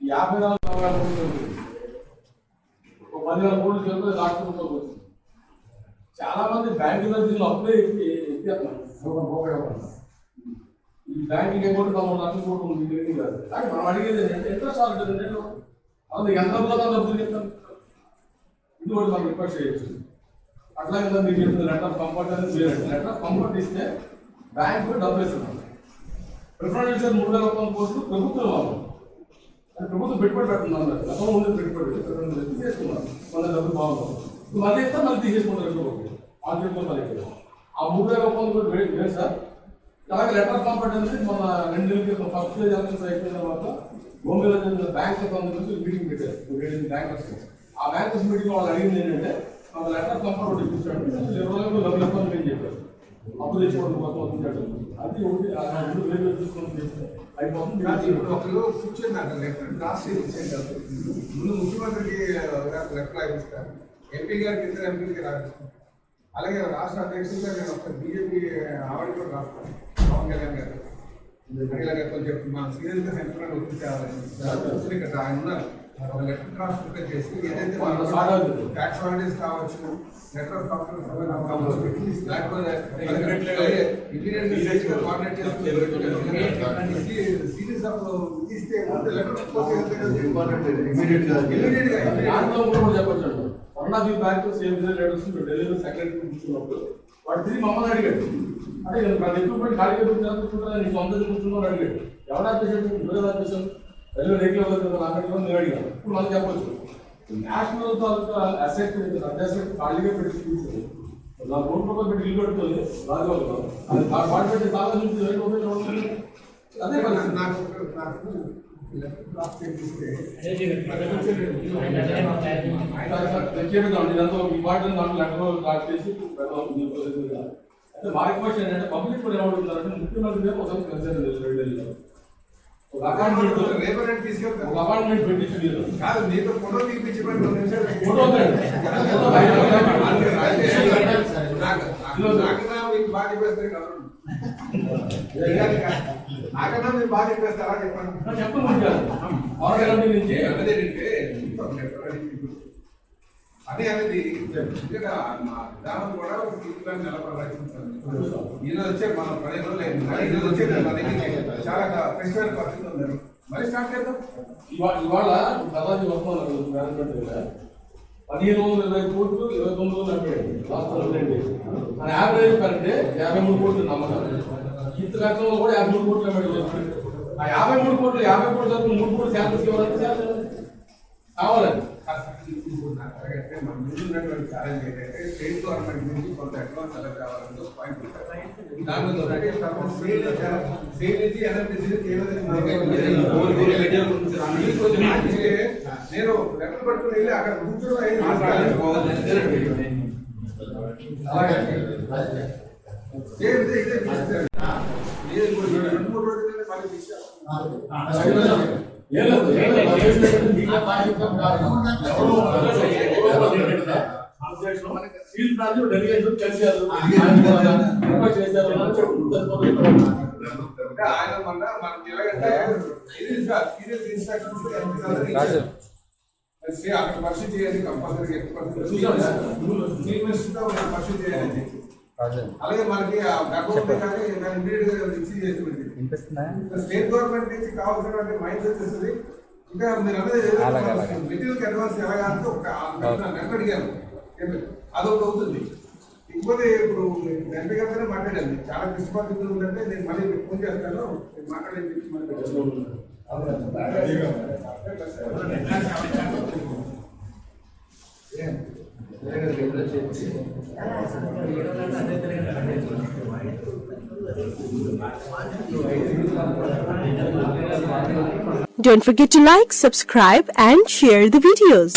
యాభై నాలుగు ఒక పది వేల కోట్లు చెప్తే రాష్ట్రంలో చాలా మంది బ్యాంకులో దీనిలో అప్పుడే ఈ బ్యాంకింగ్ అకౌంట్ కావాలి అనుకోవడం ఇది కాదు కానీ మనం అడిగేది ఇంట్రెస్ట్ ఆల్రెడీ నేను అవును యంత్రంలో డబ్బులు చెప్తాను ఇది కూడా మనం రిక్వెస్ట్ చేయొచ్చు అట్లాగే మీరు చెప్తున్న లెటర్ ఆఫ్ కంఫర్ట్ అనేది లెటర్ ఆఫ్ కంఫర్ట్ బ్యాంకు డబ్బులు ఇస్తున్నాం ప్రిఫరెన్షియల్ మూడు వేల రూపాయల కోట్లు ప్రభుత్వం వాళ్ళు. అది ప్రభుత్వం పెట్టుబడి పెడుతున్నాం గతంలో ఉండే పెట్టుబడి పెట్టుబడి తీసేసుకున్నారు. మన డబ్బులు బాగుంటుంది మళ్ళీ ఇస్తే మళ్ళీ తీసేసుకుంటారు ఎక్కువ ఆ చెప్తున్నారు మళ్ళీ ఆ మూడు వేల రూపాయలు కూడా వేరే వేరే సార్. అలాగే లెటర్ ఆఫ్ అనేది మన రెండు నెలల ఫస్ట్ పేజ్ ఎలక్షన్స్ అయిపోయిన తర్వాత భూమిలో జరిగిన బ్యాంక్ అకౌంట్ గురించి మీటింగ్ పెట్టారు. బ్యాంకర్స్ ఆ బ్యాంకర్స్ మీటింగ్ వాళ్ళు అడిగింది ఏంటంటే మన లెటర్ పంపడం కంఫర్ట్ ఇప్పించాడు ఇరవై రోజులు డబ్బులు ఇబ్బంది మేము చెప్పారు అప్పు తెచ్చుకోవడం కోసం వచ్చినట్టు అది ఒకటి రెండు వేలు చేస్తే అయిపోతుంది ఇప్పుడు ఒకరు కూర్చున్నారు. ముందు ముఖ్యమంత్రికి లెటర్ రాయిస్తారు ఎంపీ గారికి ఇద్దరు ఎంపీలకి రాయిస్తారు అలాగే రాష్ట్ర అధ్యక్షులుగా నేను ఒక బీజేపీ ఆవిడ కూడా రాస్తాను. పవన్ కళ్యాణ్ గారు. ఇలాగే కొంచెం సీరియస్గా సెంటర్ ఒప్పించాలని ఇక్కడ ఆయన ఉన్నారు. లెటర్ డ్రాఫ్ట్ ప్రిపేర్ చేసి ఏదైతే ట్యాక్స్ హాలిడేస్ కావచ్చు లెటర్ ఆఫ్ కావచ్చు ఆఫ్ ఇస్తే వన్ ఆఫ్ సేమ్ సెక్రటరీ కూర్చున్నప్పుడు వాడు తిరిగి మమ్మల్ని అడిగాడు అంటే ఖాళీ అడిగాడు ఎవరు ఆపేసాడు రైల్వే రేట్లు ఇవ్వలేదు నాకు అడిగిన నేను అడిగాను ఇప్పుడు మనం చెప్పొచ్చు నేషనల్ తాలూకా అసెట్ అసెట్ ఖాళీగా పెట్టి తీసుకుంది నా కోటి రూపాయలు పెట్టి ఇల్లు కడుతుంది రాజవాళ్ళు అది వాడు పెట్టి తాళ నుంచి రేటు ఉపయోగం అదే పరిస్థితి నాకు నాకు లెటర్ డ్రాఫ్ట్ చేపిస్తే మా రిక్వెస్ట్ ఏంటంటే పబ్లిక్ కూడా ఏమడుగుతున్నారంటే ముఖ్యమంత్రి గారు ఒకసారి కన్సిడర్ చేశారు ఢిల్లీలో ఒక అపాయింట్మెంట్ రేపర్ అని తీసుకెళ్తాను ఒక అపాయింట్మెంట్ పెట్టించి మీరు కాదు నీతో ఫోటో నిమిషాలు ఫోటో నాకన్నా మీరు బాగా చెప్పేస్తారా చెప్పండి. పవన్ కళ్యాణ్ నుంచి అదేంటంటే అదే అనేది మా విధానం కూడా ఒక తీర్పులను నిలబడాలి ఈయన వచ్చే మన పది రోజులు వచ్చే చాలా కష్టమైన పరిస్థితి ఉంది. మరి స్టార్ట్ చేద్దాం. ఇవాళ దాదాపు వస్తున్నారు పదిహేను వందల ఇరవై కోట్లు ఇరవై తొమ్మిది వందలు అంటే లాస్ట్ రెండు మన యావరేజ్ కరెక్టే యాభై మూడు కోట్లు నమ్మకం. ఇంత లక్షల్లో కూడా యాభై మూడు కోట్లు అమ్మాడు ఆ యాభై మూడు కోట్లు యాభై కోట్లు మూడు కోట్లు శాంతి ఇవ్వాలంటే శాంతి కావాలండి. ఉన్నటువంటి ఛాలెంజ్ ఏంటంటే స్టేట్ గవర్నమెంట్ నుంచి కొంత అడ్వాన్స్ ఎలా కావాలంటే పాయింట్ దాని మీద ఒకటి తర్వాత స్టేట్ స్టేట్ నుంచి ఎన్ఎండిసి మీకు కొంచెం మాటిస్తే నేను లెటర్ పట్టుకుని వెళ్ళి అక్కడ కూర్చొని రెండు మూడు రోజులనే మళ్ళీ తీసుకెళ్ళాలి ఏం లేదు, ఏం లేదు. అదేంటంటే మీకు బాధ్యత కాదు. ఎవరో స్టీల్ ప్లాంట్ డెలిగేషన్ కలిశారు రిక్వెస్ట్ చేశారు ఆయన మొన్న మనకి ఎలాగంటే సీరియస్ ఇన్స్ట్రక్షన్స్ అక్కడ పరిస్థితి చేయాలి కంపల్సరీ పరిస్థితి చేయాలని అలాగే మనకి స్టేట్ గవర్నమెంట్ నుంచి కావాల్సినటువంటి మైండ్ సెట్ వస్తుంది ఇంకా మీరు అనేది మెటీరియల్ అడ్వాన్స్ ఎలాగా అంటే ఒక అడిగాను. అదొకటి అవుతుంది ఇంకోటి ఇప్పుడు ఎంపీ గారితోనే మాట్లాడాను చాలా డిస్పాజిబుల్ ఉందంటే నేను మళ్ళీ మీకు ఫోన్ చేస్తాను నేను మాట్లాడేది చెప్పి మళ్ళీ పెట్టాను. ఏం? Don't forget to like, subscribe and share the videos.